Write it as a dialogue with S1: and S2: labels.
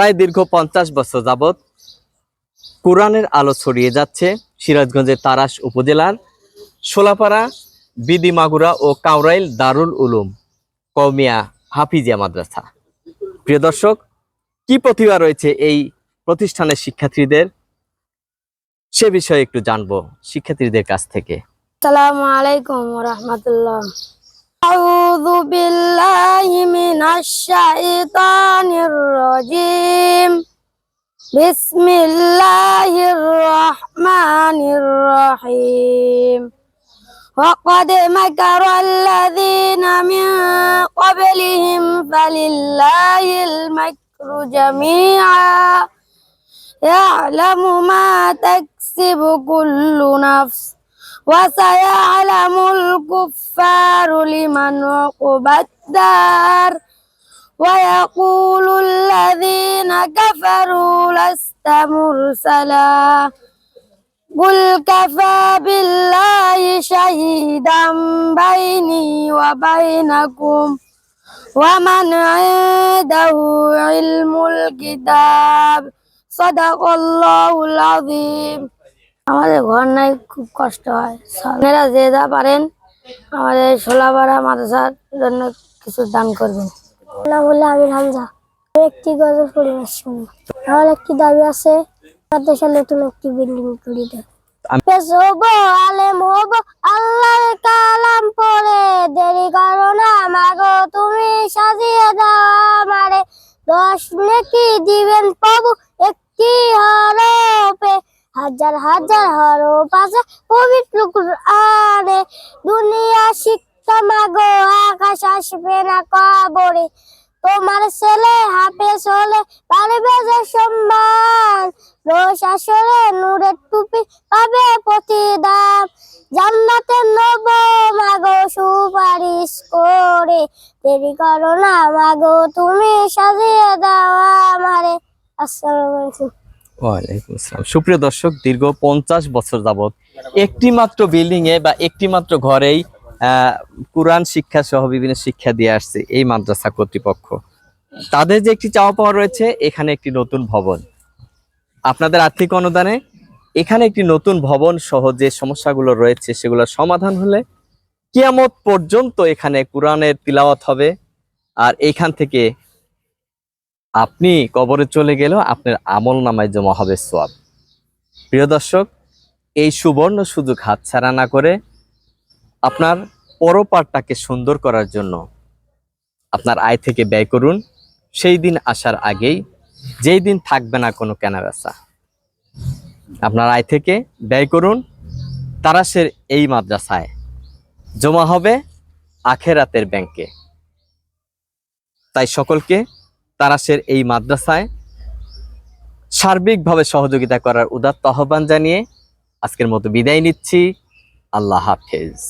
S1: প্রায় দীর্ঘ পঞ্চাশ বছর যাবৎ কোরআনের আলো ছড়িয়ে যাচ্ছে সিরাজগঞ্জের তারাস উপজেলার সোলাপাড়া, বিদিমাগুড়া ও কাউরাইল দারুল উলুম কৌমিয়া হাফিজিয়া মাদ্রাসা। প্রিয় দর্শক, কি প্রতিভা রয়েছে এই প্রতিষ্ঠানের শিক্ষার্থীদের? সে বিষয়ে একটু জানব শিক্ষার্থীদের কাছ থেকে।
S2: সালাম আলাইকুম من الشيطان الرجيم. بسم الله الرحمن الرحيم. وقد مكر الذين من قبلهم فلله المكر جميعا. يعلم ما تكسب كل نفس وسيعلم الكفار لمن عقبى الدار. ويقول الذين كفروا لست مرسلا قل كفى بالله شهيدا بيني وبينكم ومن عنده علم الكتاب صدق الله العظيم আমাদের ঘর নাই খুব কষ্ট হয় আপনারা যে যা পারেন আমাদের সোলাপাড়া মাদ্রাসার জন্য কিছু দান করবেন নাম হলো আমির হামজা। আমি একটি গজল পরিবেশ শুনি। আমার একটি দাবি আছে মাদ্রাসা নতুন একটি বিল্ডিং করে দেয়।
S1: আমি-
S2: আলেম হব আল্লাহর কালাম পড়ে। দেরি করো না মাগো তুমি সাজিয়ে দাও আমারে। দশ নাকি দিবেন প্রভু একটি হরপে হাজার হাজার আছে পবিত্র দুনিয়া শিক্ষা মাগো আকাশ আসবে না কবরে। তোমার ছেলে হাফেজ হলে পারবে যে সম্মান। রোজ আসরে নূরের টুপি পাবে প্রতিদান। জান্নাতে নব মাগো সুপারিশ করে। দেরি করো না মাগো, তুমি সাজিয়ে দাও আমারে। আসসালামু আলাইকুম।
S1: ওয়ালাইকুম আসসালাম। সুপ্রিয় দর্শক, দীর্ঘ পঞ্চাশ বছর যাবত একটি মাত্র বিল্ডিং এ বা একটি মাত্র ঘরেই কোরআন শিক্ষা সহ বিভিন্ন শিক্ষা দিয়ে আসছে এই মাদ্রাসা কর্তৃপক্ষ। তাদের যে একটি চাওয়া পাওয়া রয়েছে, এখানে একটি নতুন ভবন। আপনাদের আর্থিক অনুদানে এখানে একটি নতুন ভবন সহ যে সমস্যাগুলো রয়েছে, সেগুলোর সমাধান হলে কিয়ামত পর্যন্ত এখানে কোরআনের তিলাওয়াত হবে। আর এইখান থেকে আপনি কবরে চলে গেলেও আপনার আমল নামায় জমা হবে সোয়াব। প্রিয় দর্শক, এই সুবর্ণ সুযোগ হাতছাড়া না করে আপনার পরপারটাকে সুন্দর করার জন্য আপনার আয় থেকে ব্যয় করুন। সেই দিন আসার আগেই, যেই দিন থাকবে না কোনো কেনাবেচা, আপনার আয় থেকে ব্যয় করুন। তারাশের এই মাদ্রাসায় জমা হবে আখেরাতের ব্যাংকে। তাই সকলকে তারাশের এই মাদ্রাসায় সার্বিকভাবে সহযোগিতা করার উদাত্ত আহ্বান জানিয়ে আজকের মতো বিদায় নিচ্ছি। আল্লাহ হাফেজ।